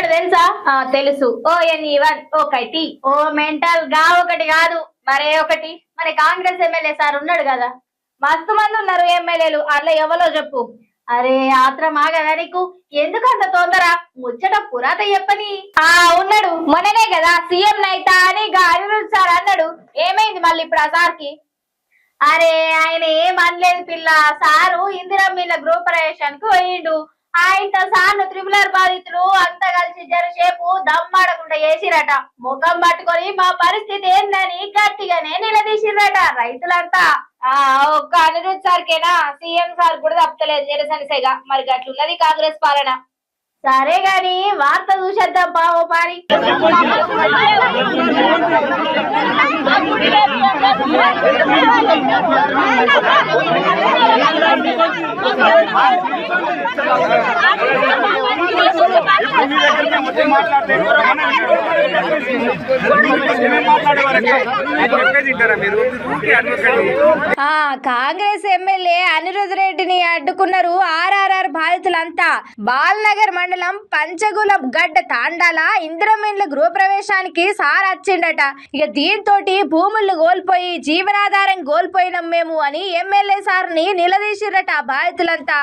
ఎవడు తెలుసా? తెలుసు. ఓ ఎన్ వన్ ఒకటి. ఓ మెంటల్గా ఒకటి కాదు మరే ఒకటి. మన కాంగ్రెస్ ఎమ్మెల్యే సార్ ఉన్నాడు కదా? మస్తు మంది ఉన్నారు ఎమ్మెల్యేలు. అట్లా ఎవరో చెప్పు. అరే ఆత్రం ఆగదా నీకు? ఎందుకు అంత తొందర? ముచ్చట పురాత చెప్పని. ఆ ఉన్నాడు. మొన్ననే కదా సీఎం నైతా అని గా అనిరుద్ సార్ అన్నాడు. ఏమైంది మళ్ళీ ఇప్పుడు ఆ సార్కి? అరే ఆయన ఏం అనలేదు పిల్ల. సారు ఇందిరమ్మిళ్ళ గృహ ప్రవేశానికి పోయిండు. ఆయన సార్లు త్రిపులర్ బాధితులు అంతా కలిసి జరసేపు దమ్మాడకుండా చేసిరట ముఖం పట్టుకొని మా పరిస్థితి ఏందని గట్టిగానే నిలదీసిరట రైతులంతా. ఆ ఒక్క అనిరుద్ సార్కేనా? సీఎం సార్ కూడా తప్పలేదు నిరసనసేగా మరి గట్లున్నది కాంగ్రెస్ పాలన. సరే గాని వార్త చూసేద్దాం బావో పారి. మాట్లాడితే కాంగ్రెస్ ఎమ్మెల్యే అనిరుద్ రెడ్డిని అడ్డుకున్నారు ఆర్ఆర్ఆర్ బాధితులంతా. బాల్నగర్ మండలం పంచగుల గడ్డ తాండాల ఇంద్రమిన్ల గృహప్రవేశానికి సార్ వచ్చిండట ఇక దీంతో భూములు కోల్పోయి జీవనాధారం కోల్పోయినాం మేము అని ఎమ్మెల్యే సార్ని నిలదీసిరట బాధితులంతా.